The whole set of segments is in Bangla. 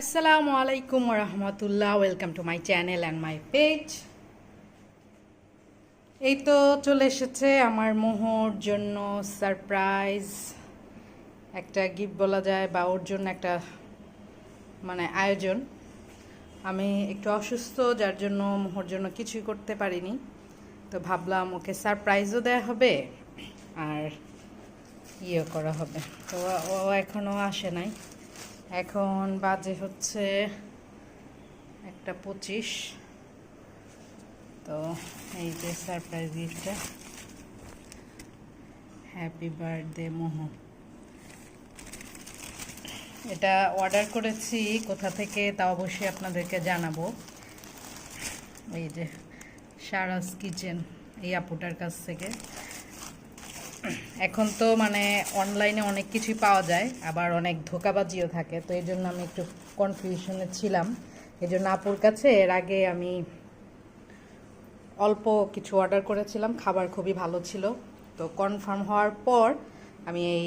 আসসালামু আলাইকুম রহমতুল্লাহ welcome to my channel and my page এই তো চলে এসেছে আমার মোহর জন্য সারপ্রাইজ একটা গিফট বলা যায় বা ওর জন্য একটা মানে আয়োজন। আমি একটু অসুস্থ, যার জন্য মোহর জন্য কিছুই করতে পারিনি। তো ভাবলাম ওকে সারপ্রাইজও দেওয়া হবে আর ইয়ে করা হবে। তো ও এখনও আসে নাই। এখন বাজে হচ্ছে একটা পঁচিশ। তো এই যে সারপ্রাইজ গিফটটা হ্যাপি বার্থডে মোহ। এটা অর্ডার করেছি, কোথা থেকে তা অবশ্যই আপনাদেরকে জানাব। এই যে সারাস কিচেন, এই আপুটার কাছ থেকে। এখন তো মানে অনলাইনে অনেক কিছুই পাওয়া যায়, আবার অনেক ধোকাবাজিও থাকে, তো এই জন্য আমি একটু কনফিউশনে ছিলাম। এই জন্য আপুর কাছে এর আগে আমি অল্প কিছু অর্ডার করেছিলাম, খাবার খুবই ভালো ছিল। তো কনফার্ম হওয়ার পর আমি এই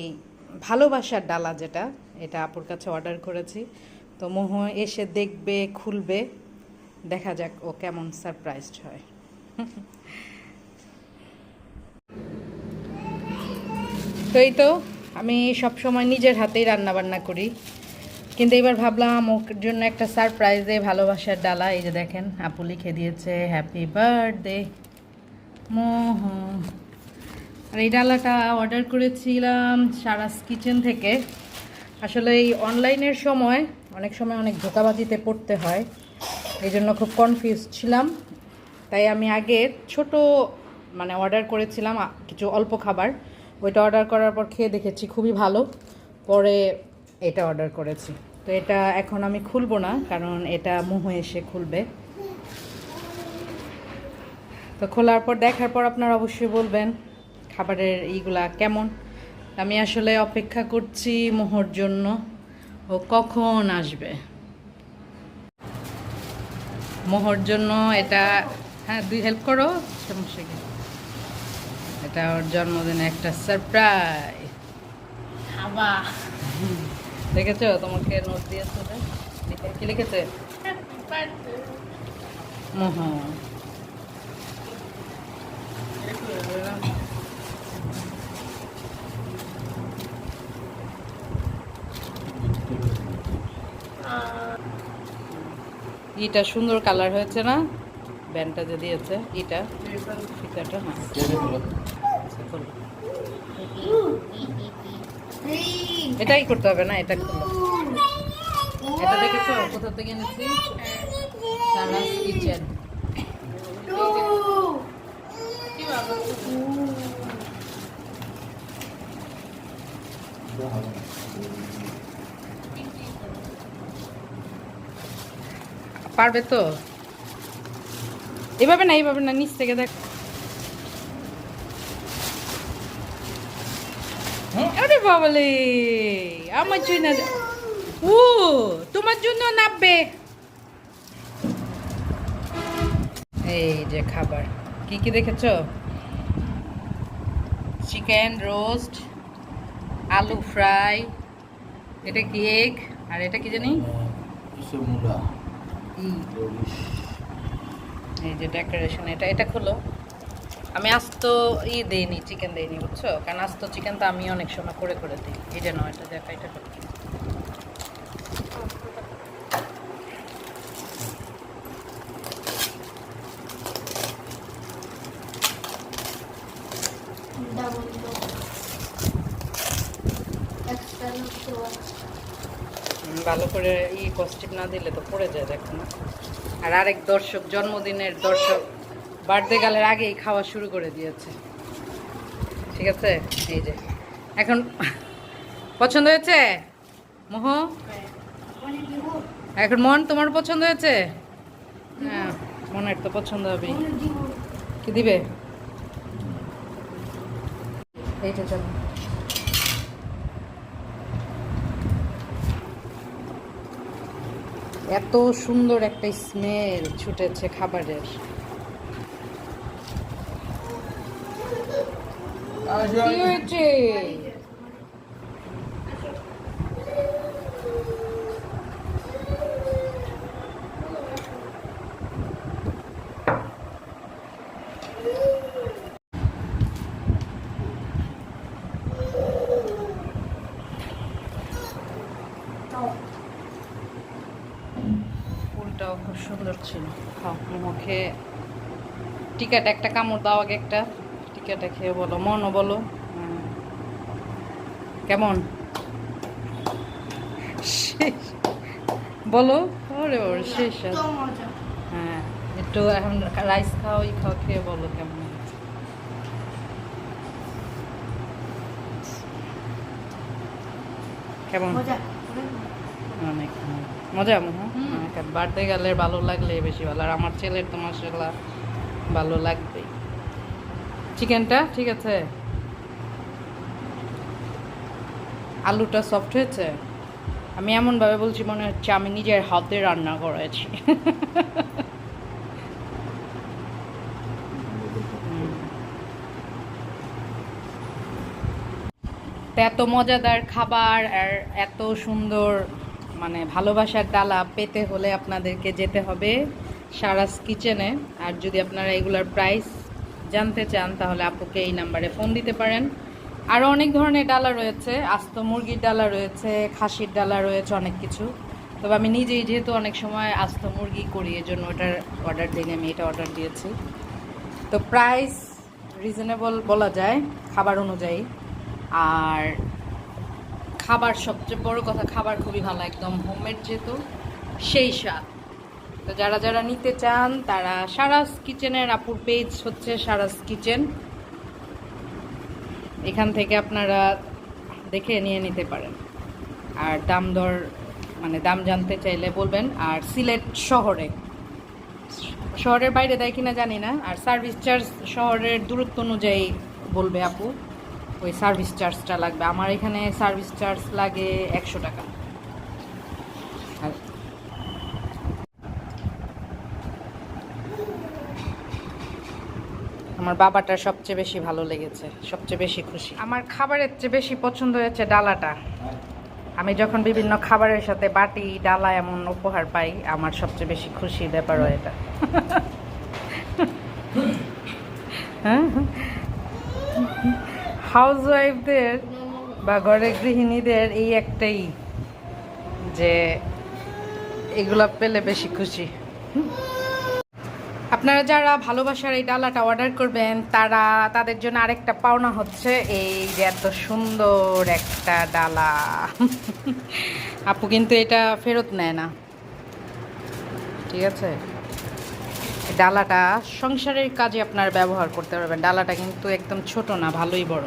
ভালোবাসার ডালা যেটা, এটা আপুর কাছে অর্ডার করেছি। তো মোহ এসে দেখবে, খুলবে, দেখা যাক ও কেমন সারপ্রাইজড হয়। তো এই তো, আমি সব সময় নিজের হাতেই রান্না বান্না করি। কিন্তু এবার ভাবলাম ওর জন্য একটা সারপ্রাইজে ভালোবাসার ডালা, এই যে দেখেন, আপু লিখে দিয়েছে হ্যাপি বার্থডে মোহ আর এই ডালাটা অর্ডার করেছিলাম সারাস কিচেন থেকে। আসলে এই অনলাইনের সময় অনেক সময় অনেক ধোকাবাজিতে পড়তে হয়, এই জন্য খুব কনফিউজ ছিলাম। তাই আমি আগে ছোট মানে অর্ডার করেছিলাম কিছু অল্প খাবার। ওইটা অর্ডার করার পর খেয়ে দেখেছি, খুবই ভালো। পরে এটা অর্ডার করেছি। তো এটা এখন আমি খুলবো না, কারণ এটা মোহ এসে খুলবে। তো খোলার পর, দেখার পর আপনারা অবশ্যই বলবেন খাবারের ইগুলা কেমন। আমি আসলে অপেক্ষা করছি মোহর জন্য, ও কখন আসবে। মোহর জন্য এটা হ্যাঁ দুই হেল্প করো সমস্যা কি এটা ওর জন্মদিনে একটা সারপ্রাইজ খাবা দেখেছ? তোমাকে নোট দিয়েছে কি লিখেছে? ইটা সুন্দর কালার হয়েছে না? ব্যান্ডটা যদি আছে ইটা ফিতাটা হ্যাঁ এটাই করতে হবে না, এটা খোলো এটা দেখেছ? কোথা থেকে এনেছি? কিচেন পারবে তো? এভাবে না এইভাবে না নিচ থেকে দেখ। আরে বাবালে আমার জন্য ও তোমার জন্য নাববে। এই যে খাবার কি কি দেখেছ? চিকেন রোস্ট আলু ফ্রাই এটা কি এগ আর এটা কি জানি? Semula. যে ডেকোরেশন এটা এটা খোলো। আমি আস্ত ই দেইনি চিকেন দেইনি বুঝছ? কারণ আস্ত চিকেন তো আমি অনেক সময় করে করে দিই। এই যে নয় এটা দেখা এটা করো। হুম, ভালো করে ই কস্টিপ না দিলে তো পড়ে যায় দেখো না। আর আরেক দর্শক, জন্মদিনের দর্শক বার্থডে গালের আগেই খাওয়া শুরু করে দিয়েছে। ঠিক আছে? এই যে। এখন, পছন্দ হয়েছে? মোহ? এখন মন তোমার পছন্দ হয়েছে? হ্যাঁ মনের তো পছন্দ হবে কি দিবে? এইটা চলো। এত সুন্দর একটা স্মেল ছুটেছে খাবারের। কি হয়েছে ফুলটাও খুব সুন্দর ছিল। খাও মুখে টিকাটা একটা কামড় দাও আগে একটা। টিকাটা খেয়ে বলো মনও বলো। হ্যাঁ। কেমন? বলো? ওরে ওরে শেষ হ্যাঁ একটু এখন রাইস খাও ই খাও খেয়ে বলো কেমন। কেমন? অনেক। মজা মহা হুম। বার্থডে গেলে ভালো লাগলে বেশি ভালো, আর আমার ছেলের তো মাসাল্লাহ ভালো লাগবেই। চিকেনটা, ঠিক আছে? আলুটা সফট হয়েছে? আমি এমনভাবে বলছি মনে হচ্ছে আমি নিজের হাতে রান্না করেছি। এত মজাদার খাবার আর এত সুন্দর মানে ভালোবাসার ডালা পেতে হলে আপনাদেরকে যেতে হবে সারাস কিচেনে। আর যদি আপনারা এগুলার প্রাইস জানতে চান, তাহলে আপুকে এই নাম্বারে ফোন দিতে পারেন। আরও অনেক ধরনের ডালা রয়েছে, আস্ত মুরগির ডালা রয়েছে, খাসির ডালা রয়েছে, অনেক কিছু। তবে আমি নিজেই যেহেতু অনেক সময় আস্ত মুরগি করি এর জন্য ওটার অর্ডার দিই আমি এটা অর্ডার দিয়েছি। তো প্রাইস রিজনেবল বলা যায়, খাবার অনুযায়ী। আর খাবার, সবচেয়ে বড় কথা খাবার খুবই ভালো, একদম হোমমেড যেহেতু সেই স্বাদ। তো যারা যারা নিতে চান, তারা সারাস কিচেনের আপুর পেজ হচ্ছে সারাস কিচেন। এখান থেকে আপনারা দেখে নিয়ে নিতে পারেন। আর দাম দর মানে দাম জানতে চাইলে বলবেন, আর সিলেট শহরে। শহরের বাইরে দেয় কিনা জানি না, আর সার্ভিস চার্জ শহরের দূরত্ব অনুযায়ী বলবে আপু। ওই সার্ভিস চার্জটা লাগবে। আমার এখানে সার্ভিস চার্জ লাগে একশো টাকা। আর আমার বাবাটার সবচেয়ে বেশি ভালো লেগেছে সবচেয়ে বেশি খুশি। আমার খাবারের চেয়ে বেশি পছন্দ হয়েছে ডালাটা। আমি যখন বিভিন্ন খাবারের সাথে বাটি ডালা এমন উপহার পাই আমার সবচেয়ে বেশি খুশি ব্যাপার হয় এটা। হাউস ওয়াইফদের বা ঘরের গৃহিণীদের এই একটাই যে এগুলা পেলে বেশি খুশি। আপনারা যারা ভালোবাসার এই ডালাটা অর্ডার করবেন, তারা তাদের জন্য আরেকটা পাওনা হচ্ছে এই যে এত সুন্দর একটা ডালা। আপু কিন্তু এটা ফেরত নেয় না। ঠিক আছে? ডালাটা সংসারের কাজে আপনার ব্যবহার করতে পারবেন। ডালাটা কিন্তু একদম ছোট না ভালোই বড়।